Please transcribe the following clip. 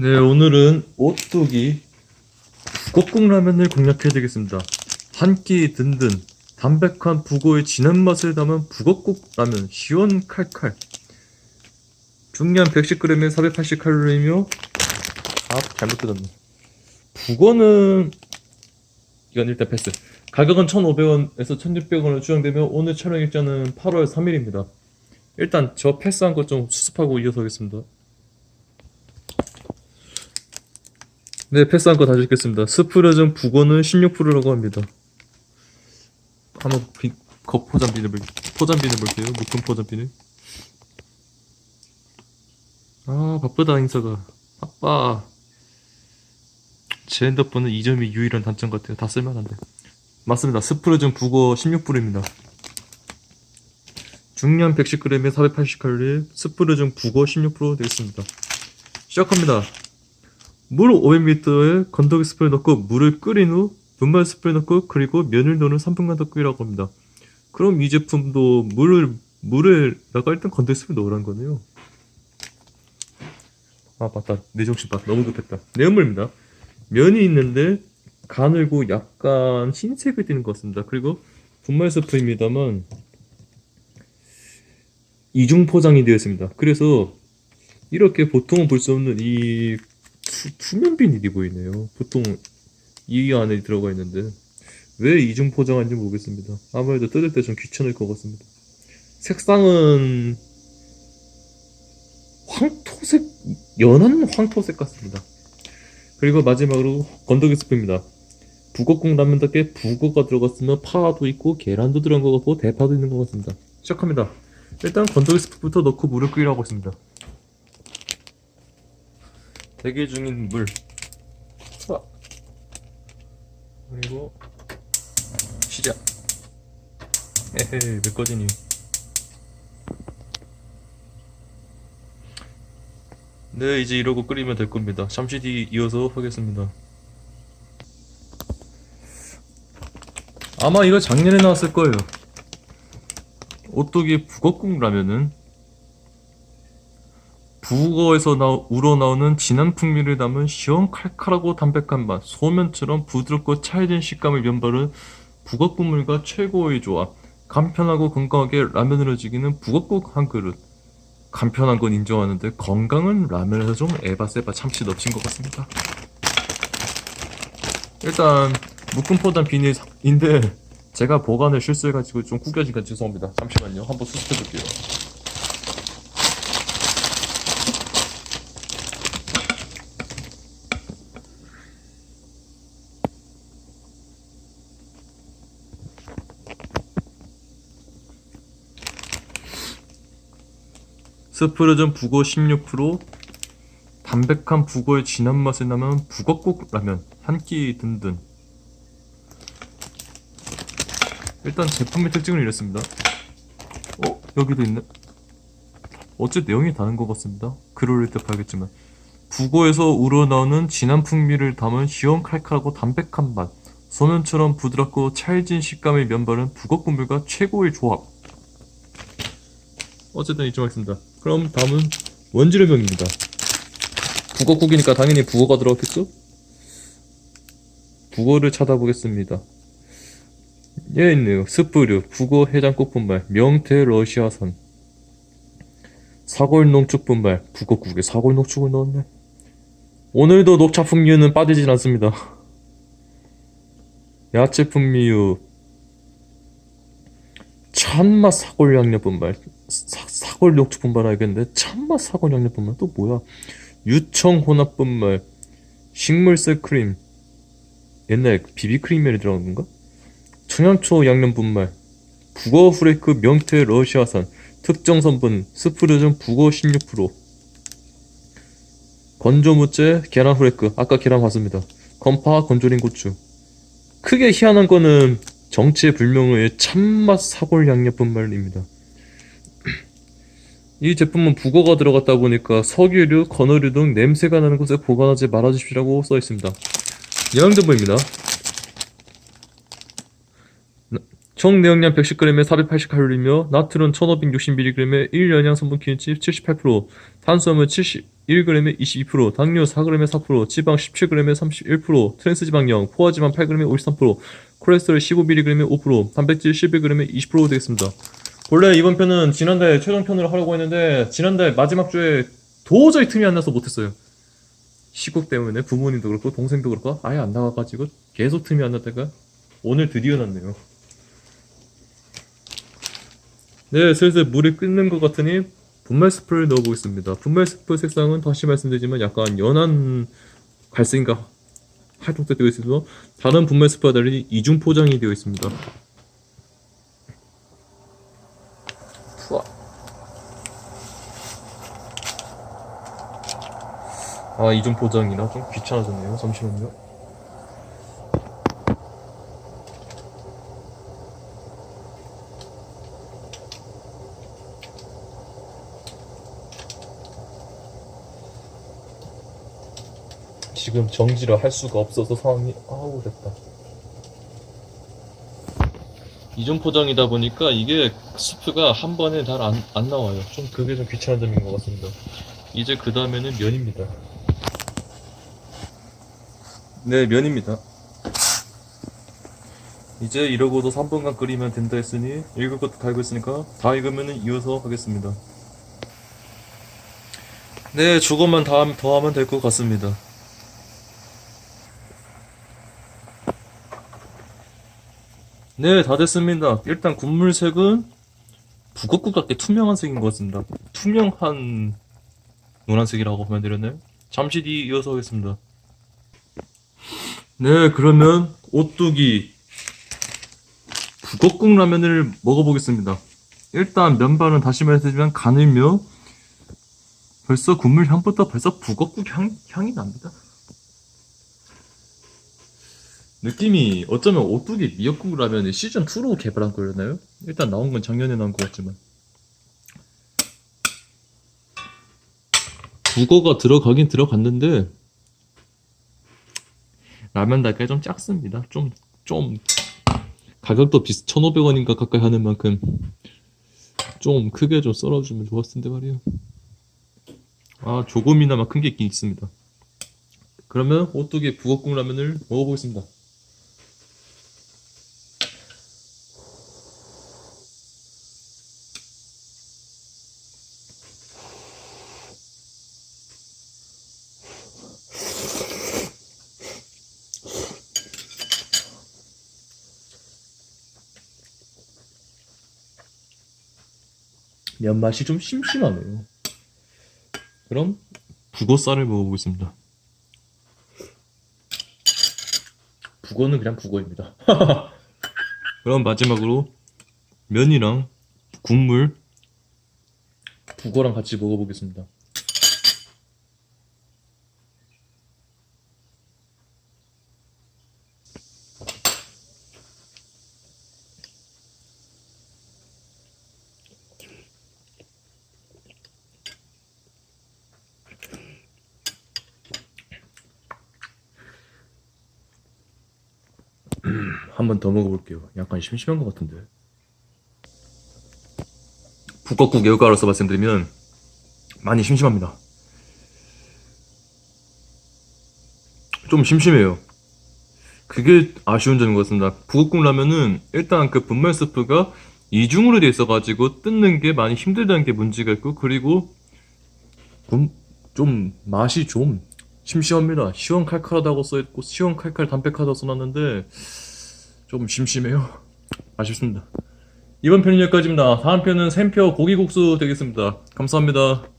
네, 오늘은 오뚜기 북어국 라면을 공략해드리겠습니다. 한 끼 든든 담백한 북어의 진한 맛을 담은 북어국 라면 시원 칼칼. 중량 110g에 480칼로리이며 아 잘못 뜯었네. 북어는 이건 일단 패스. 가격은 1,500원에서 1,600원으로 추정되며 오늘 촬영 일자는 8월 3일입니다. 일단 저 패스한 것 좀 수습하고 이어서 하겠습니다 네, 패스한 거 다시 읽겠습니다. 스프레전 북어는 16%라고 합니다. 한번 비, 거 포장 비늘 볼, 포장 비늘 볼게요. 묶음 포장 비늘. 아, 바쁘다, 인사가. 바빠. 제 핸드폰은 이 점이 유일한 단점 같아요. 다 쓸만한데. 맞습니다. 스프레전 북어 16%입니다. 중량 110g에 480칼로리, 스프레전 북어 16% 되겠습니다. 시작합니다. 물 500ml에 건더기 스프를 넣고 물을 끓인 후 분말 스프를 넣고 그리고 면을 넣는 3분간 더 끓이라고 합니다. 그럼 이 제품도 물을 물에다가 일단 건더기 스프를 넣으라는 거네요. 아 맞다 내 정신 봐 너무 급했다 내용물입니다. 면이 있는데 가늘고 약간 흰색을 띠는 것 같습니다. 그리고 분말 스프입니다만 이중 포장이 되어 있습니다. 그래서 이렇게 보통은 볼 수 없는 이 투, 투면 비닐이 보이네요. 보통 이 안에 들어가 있는데 왜 이중 포장한지 모르겠습니다. 아무래도 뜯을 때 좀 귀찮을 것 같습니다. 색상은 황토색, 연한 황토색 같습니다. 그리고 마지막으로 건더기 스프입니다. 북어국 라면답게 북어가 들어갔으면 파도 있고 계란도 들어간 것 같고 대파도 있는 것 같습니다. 시작합니다. 일단 건더기 스프부터 넣고 물을 끓이라고 했습니다. 대기 중인 물. 자, 그리고 시작. 에헤 몇 거지니. 네 이제 이러고 끓이면 될 겁니다. 잠시 뒤 이어서 하겠습니다. 아마 이거 작년에 나왔을 거예요. 오뚜기 북어국 라면은 북어에서 나, 우러나오는 진한 풍미를 담은 시원 칼칼하고 담백한 맛, 소면처럼 부드럽고 찰진 식감을 면바른 북어 국물과 최고의 조합, 간편하고 건강하게 라면으로 즐기는 북어국 한 그릇. 간편한 건 인정하는데 건강은 라면에서 좀 에바세바 참치 넘친 것 같습니다. 일단 묶음 포단 비닐인데 제가 보관을 실수해가지고 좀 구겨지니까 죄송합니다. 잠시만요. 한번 수습해볼게요. 스프레전 북어 16% 담백한 북어의 진한 맛을 남은 북어국 라면 한 끼 든든. 일단 제품의 특징을 이랬습니다. 어? 여기도 있네. 어째 내용이 다른 것 같습니다. 글을 때 봐야겠지만. 북어에서 우러나오는 진한 풍미를 담은 시원 칼칼하고 담백한 맛. 소면처럼 부드럽고 찰진 식감의 면발은 북어 국물과 최고의 조합 어쨌든 이쯤 하겠습니다. 그럼 다음은 원재료명입니다. 북어국이니까 당연히 북어가 들어갔겠죠? 북어를 찾아보겠습니다. 예 있네요. 스프류, 북어 해장국 분말, 명태 러시아산, 사골 농축 분말, 북어국에 사골 농축을 넣었네. 오늘도 녹차 풍미유는 빠지진 않습니다. 야채 풍미유, 참맛 사골 양념 분말, 사, 사골 녹주 분말 알겠는데 참맛 사골 양념 분말 또 뭐야? 유청 혼합 분말, 식물성 크림, 옛날 비비크림에 들어간 건가? 청양초 양념 분말, 북어 후레이크 명태 러시아산, 특정 성분 스프르전 북어 16%, 건조무째 계란 후레이크, 아까 계란 봤습니다. 건파 건조린 고추. 크게 희한한 거는 정체 불명의 참맛 사골 양념 분말입니다. 이 제품은 북어가 들어갔다 보니까 석유류, 건어류 등 냄새가 나는 곳에 보관하지 말아주십시오라고 써 있습니다. 영양 정보입니다. 총 내용량 110g에 480칼로리며 나트륨 1560mg에 1연양 성분 기능치 78%, 탄수화물 71g에 22%, 당뇨 4g에 4%, 지방 17g에 31%, 트랜스 지방령, 포화지방 8g에 53%, 콜레스테롤 15mg에 5%, 단백질 11g에 20% 되겠습니다. 원래 이번 편은 지난달 최종 편으로 하려고 했는데 지난달 마지막 주에 도저히 틈이 안 나서 못했어요. 시국 때문에 부모님도 그렇고 동생도 그렇고 아예 안 나가가지고 계속 틈이 안 났다가 오늘 드디어 났네요. 네, 슬슬 물이 끓는 것 같으니 분말 스프를 넣어보겠습니다. 분말 스프 색상은 다시 말씀드리지만 약간 연한 갈색인가 활동색 되어 있어서 다른 분말 스프와 달리 이중 포장이 되어 있습니다. 아 이중 포장이라 좀 귀찮아졌네요. 잠시만요. 지금 정지를 할 수가 없어서 상황이 아우 됐다. 이중 포장이다 보니까 이게 스프가 한 번에 잘 안 안 나와요. 좀 그게 좀 귀찮은 점인 것 같습니다. 이제 그 다음에는 면입니다. 네, 면입니다. 이제 이러고도 3분간 끓이면 된다 했으니 읽을 것도 다 읽었으니까 다 읽으면 이어서 하겠습니다. 네, 조금만 더, 하면 될 것 같습니다. 네, 다 됐습니다. 일단 국물색은 북엇국 같게 투명한 색인 것 같습니다. 투명한 노란색이라고 보면 되려나요? 잠시 뒤 이어서 하겠습니다. 네, 그러면 오뚜기 북엇국 라면을 먹어보겠습니다. 일단 면발은 다시 말씀드리면 가늘며 벌써 국물 향부터 벌써 북엇국 향, 향이 납니다. 느낌이 어쩌면 오뚜기 미역국 라면이 시즌 2로 개발한 거였나요? 일단 나온 건 작년에 나온 것 같지만 북어가 들어가긴 들어갔는데 라면 달걀 좀 작습니다. 좀 좀 가격도 비슷 1,500원인가 가까이 하는 만큼 좀 크게 좀 썰어주면 좋았을 텐데 말이에요. 아 조금이나마 큰 게 있긴 있습니다. 그러면 오뚜기 북어국 라면을 먹어보겠습니다. 면맛이 좀 심심하네요. 그럼 북어쌀을 먹어보겠습니다. 북어는 그냥 북어입니다. 그럼 마지막으로 면이랑 국물 북어랑 같이 먹어보겠습니다. 한 번 더 먹어볼게요. 약간 심심한 것 같은데. 북엇국 애호가로서 말씀드리면 많이 심심합니다. 좀 심심해요. 그게 아쉬운 점인 것 같습니다. 북엇국 라면은 일단 그 분말 스프가 이중으로 돼 있어가지고 뜯는 게 많이 힘들다는 게 문제가 있고 그리고 좀, 좀 맛이 좀 심심합니다. 시원칼칼하다고 써있고 시원칼칼 담백하다고 써놨는데 좀 심심해요. 아쉽습니다. 이번 편은 여기까지입니다. 다음 편은 샘표 고기국수 되겠습니다. 감사합니다.